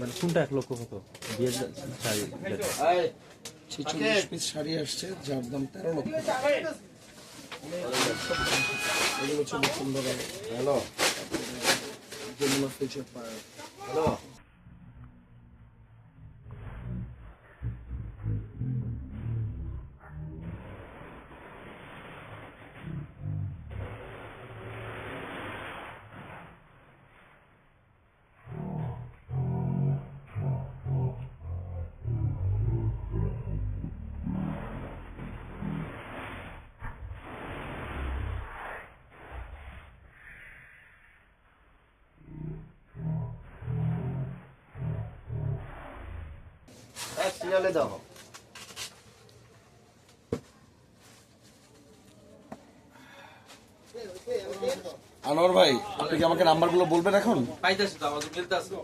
মানে কোনটা এক লক্ষ কত? বিয়ের শাড়ি? ছেচল্লিশ পিস শাড়ি আসছে যার দাম তেরো লক্ষ। হ্যালো। হ্যালো। এক সিরিয়ালে দাও। আনোয়ার ভাই আপনি কি আমাকে নাম্বারগুলো বলবেন এখন? পাইতেছি তো আমাদের মিলতেছে।